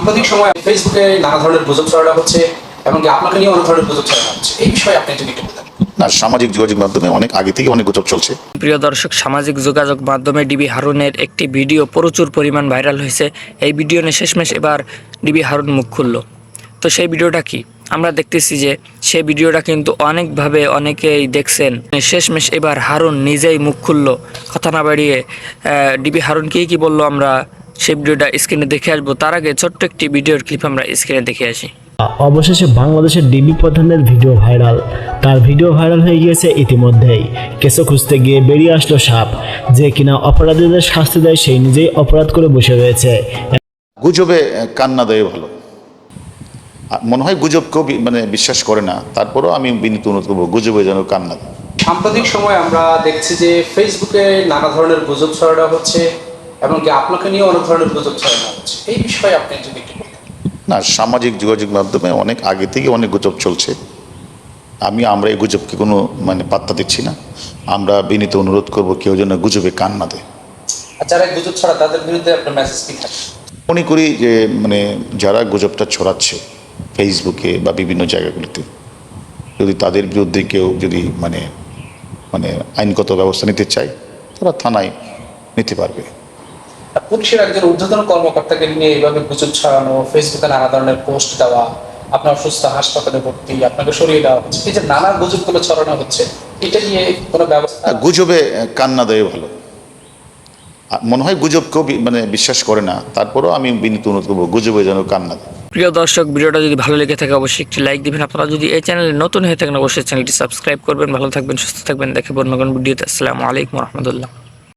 সাম্প্রতিক সময় ফেসবুকে নানা ধরনের গুজব ছড়ানো হচ্ছে এমনকি আপনাকে নিয়ে অনেক ধরনের গুজব ছড়ানো হচ্ছে। এই বিষয়ে আপনি যদি একটু বলেন না সামাজিক যোগাযোগ মাধ্যমে অনেক আগে থেকে অনেক গুজব চলছে। প্রিয় দর্শক সামাজিক যোগাযোগ মাধ্যমে ডিবি হারুনের একটি ভিডিও প্রচুর পরিমাণ ভাইরাল হয়েছে। এই ভিডিও নিয়ে শেষমেশ এবার ডিবি হারুন মুখ খুলল। তো সেই ভিডিওটা কি? আমরা দেখতেছি যে সেই ভিডিওটা কিন্তু অনেকভাবে অনেকেই দেখছেন। শেষমেশ এবার হারুন নিজেই মুখ খুলল। কথা না বাড়িয়ে আহ, ডিবি হারুন কি কি বলল আমরা সেই ভিডিওটা স্ক্রিনে দেখে আসব। তার আগে ছোট্ট একটি ভিডিওর ক্লিপ আমরা স্ক্রিনে দেখে আসি। অবশেষে বাংলাদেশের ডিবি প্রধানের ভিডিও ভাইরাল। তার ভিডিও ভাইরাল হয়ে গিয়েছে ইতিমধ্যেই। কেঁচো খুঁজতে গিয়ে বেরিয়ে আসলো সাপ। যে কিনা অপরাধীদের শাস্তি দেয় সেই নিজেই অপরাধ করে বসে রয়েছে। গুজবে কান্না দেয় ভালো। মনে হয় গুজব কেউ মানে বিশ্বাস করে না। তারপরেও আমি বিনীত অনুরোধ করব গুজবে যেন কান্না সাম্প্রতিক সময় আমরা দেখছি যে ফেসবুকে নানা ধরনের গুজব ছড়ানো হচ্ছে। এমনকি আপনাকে নিয়ে অনেক ধরনের গুজব ছড়ানো হচ্ছে। এই বিষয়ে আপনি যদি একটু না সামাজিক যোগাযোগ মাধ্যমে অনেক আগে থেকে অনেক গুজব চলছে। আমি আমরা এই গুজবকে কোনো মানে পাত্তা দিচ্ছি না। আমরা বিনীত অনুরোধ করব কেউ যেন গুজবে কান না দেয়। যারা গুজব ছড়া তাদের বিরুদ্ধে আপনার মেসেজ কি থাকে? মনে করি যে মানে যারা গুজবটা ছড়াচ্ছে ফেসবুকে বা বিভিন্ন জায়গাগুলিতে যদি তাদের বিরুদ্ধে কেউ যদি মানে মানে আইনগত ব্যবস্থা নিতে চায় তারা থানায় নিতে পারবে। পুলিশের একজন ঊর্ধ্বতন কর্মকর্তাকে নিয়ে এইভাবে গুজব ছড়ানো ফেসবুকে নানা ধরনের পোস্ট দেওয়া আপনার অসুস্থ হাসপাতালে ভর্তি আপনাকে সরিয়ে দেওয়া হচ্ছে এই যে নানা গুজবগুলো ছড়ানো হচ্ছে এটা নিয়ে কোনো ব্যবস্থা? গুজবে কান্না দেয় ভালো। মনে হয় গুজব কেউ মানে বিশ্বাস করে না তারপরেও আমি বিনীত অনুরোধ করব গুজবে যেন কান্না দেয়। প্রিয় দর্শক ভিডিওটা যদি ভালো লেগে থাকে অবশ্যই একটি লাইক দিবেন। আপনারা যদি এই চ্যানেলে নতুন হয়ে থাকেন অবশ্যই চ্যানেলটি সাবস্ক্রাইব করবেন। ভালো থাকবেন সুস্থ থাকবেন। দেখে অন্য কোনো ভিডিওতে আসসালামু আলাইকুম রহমতুল্লাহ।